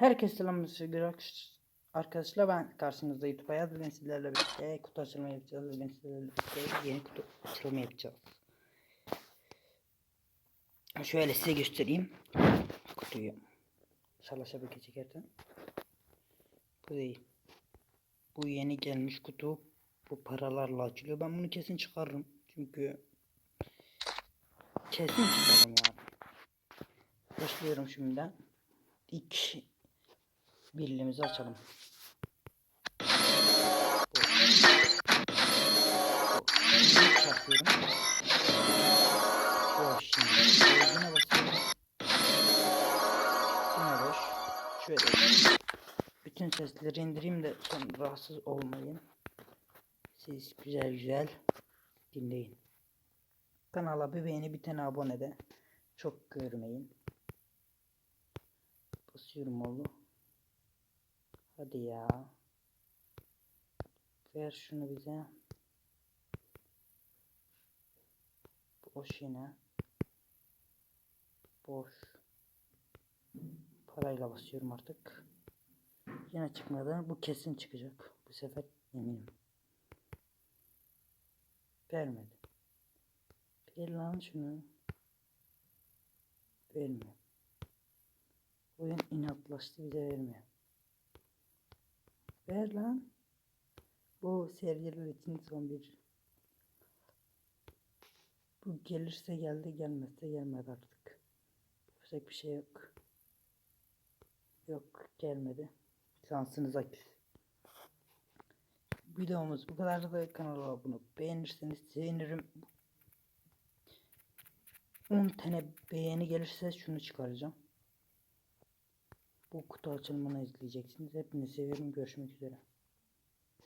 Herkese selamlar arkadaşlar ben karşınızda YouTube hayat ben sizlerle birlikte kutu açılma yapacağız. Ben sizlerle birlikte yeni kutu açılma yapacağız. Şöyle size göstereyim. Kutuyu çalışa bir çekerken bu değil. Bu yeni gelmiş kutu. Bu paralarla açılıyor. Ben bunu kesin çıkarırım. Çünkü kesin çıkarırım yani. Başlıyorum şimdiden. İlk birliğimizi açalım. Çarpıyorum. Boş şimdi. Basıyorum. Yine boş. Şöyle. Bütün sesleri indireyim de son rahatsız olmayın. Siz güzel güzel dinleyin. Kanala bir beğeni bir tane abone de. Çok görmeyin. Basıyorum oğlum. Hadi ya. Ver şunu bize. Boş yine. Boş. Parayla basıyorum artık. Yine çıkmadı. Bu kesin çıkacak. Bu sefer eminim. Vermedi. Ver lan şunu. Vermiyor. Oyun inatlaştı bize vermiyor. Ver lan. Bu seriler için son bir. Bu gelirse geldi gelmezse gelmedi artık. Yapacak bir şey yok. Yok gelmedi. Şansınıza küs. Videomuz bu kadar da kanala abone beğenirseniz sevinirim. 10 tane beğeni gelirse şunu çıkaracağım. Bu kutu açılımını izleyeceksiniz. Hepinizi seviyorum. Görüşmek üzere.